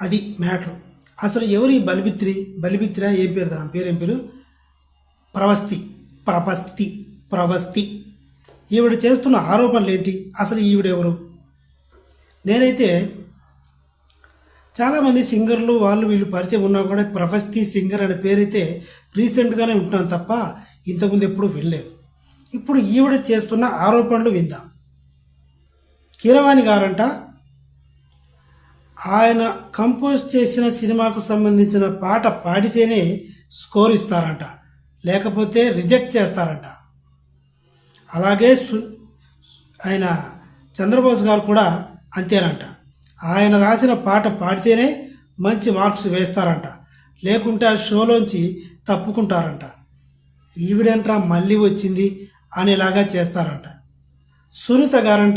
అది మ్యాటర్. అసలు ఎవరు ఈ బలిబిత్రి బలిబిత్ర ఏం పేరు దాని పేరు ఏం పేరు? ప్రవస్తి ప్రపస్తి ప్రవస్తి. ఈవిడ చేస్తున్న ఆరోపణలు ఏంటి? అసలు ఈవిడెవరు నేనైతే చాలామంది సింగర్లు వాళ్ళు వీళ్ళు పరిచయం ఉన్నా కూడా ప్రవస్తి సింగర్ అనే పేరైతే రీసెంట్గానే ఉంటున్నాను తప్ప ఇంతకుముందు ఎప్పుడూ వినలేదు. ఇప్పుడు ఈవిడ చేస్తున్న ఆరోపణలు విందాం. కీరవాణి గారంట ఆయన కంపోజ్ చేసిన సినిమాకు సంబంధించిన పాట పాడితేనే స్కోర్ ఇస్తారంట. లేకపోతే రిజెక్ట్ చేస్తారంట. అలాగే సు ఆయన చంద్రబోస్ గారు కూడా అంతేనంట. ఆయన రాసిన పాట పాడితేనే మంచి మార్క్స్ వేస్తారంట. లేకుంటే ఆ షోలోంచి తప్పుకుంటారంట. ఈవిడంట్రా మళ్ళీ వచ్చింది అనేలాగా చేస్తారంట. సునీత గారంట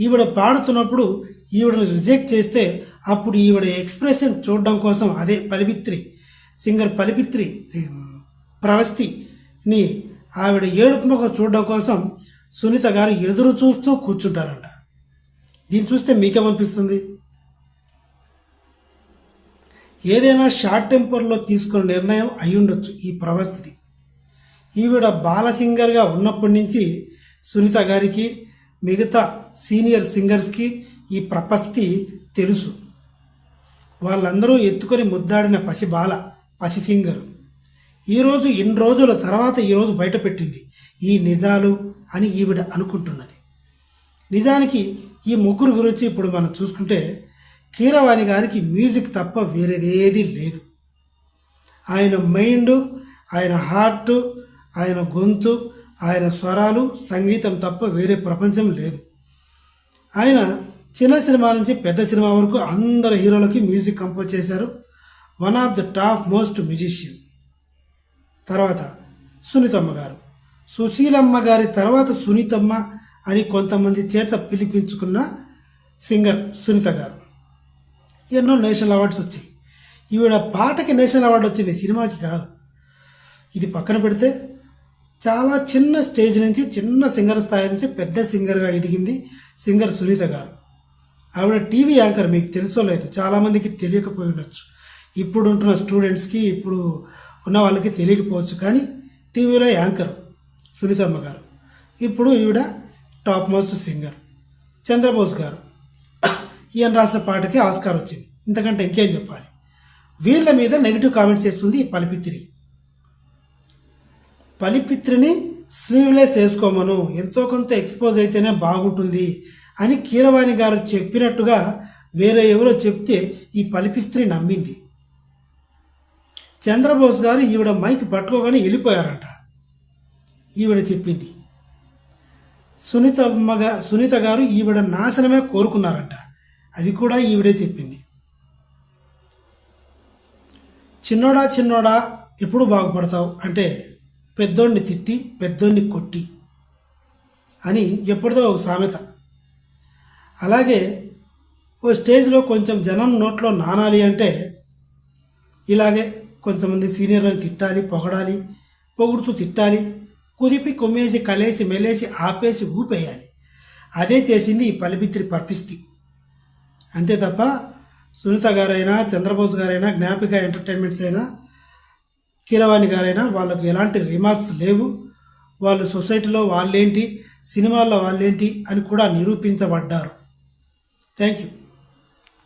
ఈవిడ పాడుతున్నప్పుడు ఈవిడని రిజెక్ట్ చేస్తే అప్పుడు ఈవిడ ఎక్స్ప్రెషన్ చూడడం కోసం అదే పలిపిత్రి సింగర్ పలిపిత్రి ప్రవస్తిని ఆవిడ ఏడుపు ముఖం చూడడం కోసం సునీత గారు ఎదురు చూస్తూ కూర్చుంటారంట. దీన్ని చూస్తే మీకేమనిపిస్తుంది? ఏదైనా షార్ట్ టెంపర్లో తీసుకున్న నిర్ణయం అయ్యుండొచ్చు ఈ ప్రవస్థితి ఈవిడ బాల సింగర్గా ఉన్నప్పటి నుంచి సునీత గారికి మిగతా సీనియర్ సింగర్స్కి ఈ ప్రపస్తి తెలుసు. వాళ్ళందరూ ఎత్తుకొని ముద్దాడిన పసి బాల పసి ఈరోజు ఇన్ని రోజుల తర్వాత ఈరోజు బయటపెట్టింది. ఈ నిజాలు అని ఈవిడ అనుకుంటున్నది. నిజానికి ఈ ముగ్గురు గురించి ఇప్పుడు మనం చూసుకుంటే కీరవాణి గారికి మ్యూజిక్ తప్ప వేరేదేది లేదు. ఆయన మైండ్ ఆయన హార్ట్ ఆయన గొంతు ఆయన స్వరాలు సంగీతం తప్ప వేరే ప్రపంచం లేదు. ఆయన చిన్న సినిమా నుంచి పెద్ద సినిమా వరకు అందరు హీరోలకి మ్యూజిక్ కంపోజ్ చేశారు. One of the top most musician తర్వాత సునీతమ్మ గారు. సుశీలమ్మ గారి తర్వాత సునీతమ్మ అని కొంతమంది చేత పిలిపించుకున్న సింగర్ సునీత గారు. ఎన్నో నేషనల్ అవార్డ్స్ వచ్చాయి. ఈవిడ పాటకి నేషనల్ అవార్డు వచ్చింది సినిమాకి కాదు. ఇది పక్కన పెడితే చాలా చిన్న స్టేజ్ నుంచి చిన్న సింగర్ స్థాయి నుంచి పెద్ద సింగర్గా ఎదిగింది సింగర్ సునీత గారు. ఆవిడ టీవీ యాంకర్ మీకు తెలుసో లేదు చాలామందికి తెలియకపోయి ఉండొచ్చు. ఇప్పుడు ఉంటున్న స్టూడెంట్స్కి ఇప్పుడు ఉన్న వాళ్ళకి తెలియకపోవచ్చు కానీ టీవీలో యాంకర్ సునీతమ్మ గారు. ఇప్పుడు ఈవిడ టాప్ మోస్ట్ సింగర్ చంద్రబోస్ గారు. ఈయన రాసిన పాటకి ఆస్కార్ వచ్చింది. ఇంతకంటే ఇంకేం చెప్పాలి? వీళ్ళ మీద నెగిటివ్ కామెంట్స్ చేస్తుంది పలిపిత్రి. పలిపిత్రిని స్లీవ్లెస్ వేసుకోమను. ఎంతో కొంత ఎక్స్పోజ్ అయితేనే బాగుంటుంది. అని కీరవాణి గారు చెప్పినట్టుగా వేరే ఎవరో చెప్తే ఈ పలిపిస్త్రి నమ్మింది. చంద్రబోస్ గారు ఈవిడ మైక్ పట్టుకోగానే వెళ్ళిపోయారంట. ఈవిడ చెప్పింది. సునీత మగ సునీత గారు ఈవిడ నాశనమే కోరుకున్నారంట. అది కూడా ఈవిడే చెప్పింది. చిన్నోడా చిన్నోడా ఎప్పుడు బాగుపడతావు? అంటే పెద్దోడిని తిట్టి పెద్దోడిని కొట్టి అని ఎప్పుడుదో ఒక సామెత. అలాగే ఓ స్టేజ్లో కొంచెం జనం నోట్లో నానాలి అంటే ఇలాగే కొంతమంది సీనియర్లను తిట్టాలి పొగడాలి పొగుడుతూ తిట్టాలి కుదిపి కొమ్మేసి కలేసి మెలేసి ఆపేసి ఊపేయాలి. అదే చేసింది ఈ పలిపిత్రి పర్పిస్తి. అంతే తప్ప సునీత గారైనా చంద్రబోస్ గారైనా జ్ఞాపిక ఎంటర్టైన్మెంట్స్ అయినా కీరవాణి గారైనా వాళ్ళకు ఎలాంటి రిమార్క్స్ లేవు. వాళ్ళు సొసైటీలో వాళ్ళేంటి సినిమాల్లో వాళ్ళేంటి అని కూడా నిరూపించబడ్డారు. Thank you.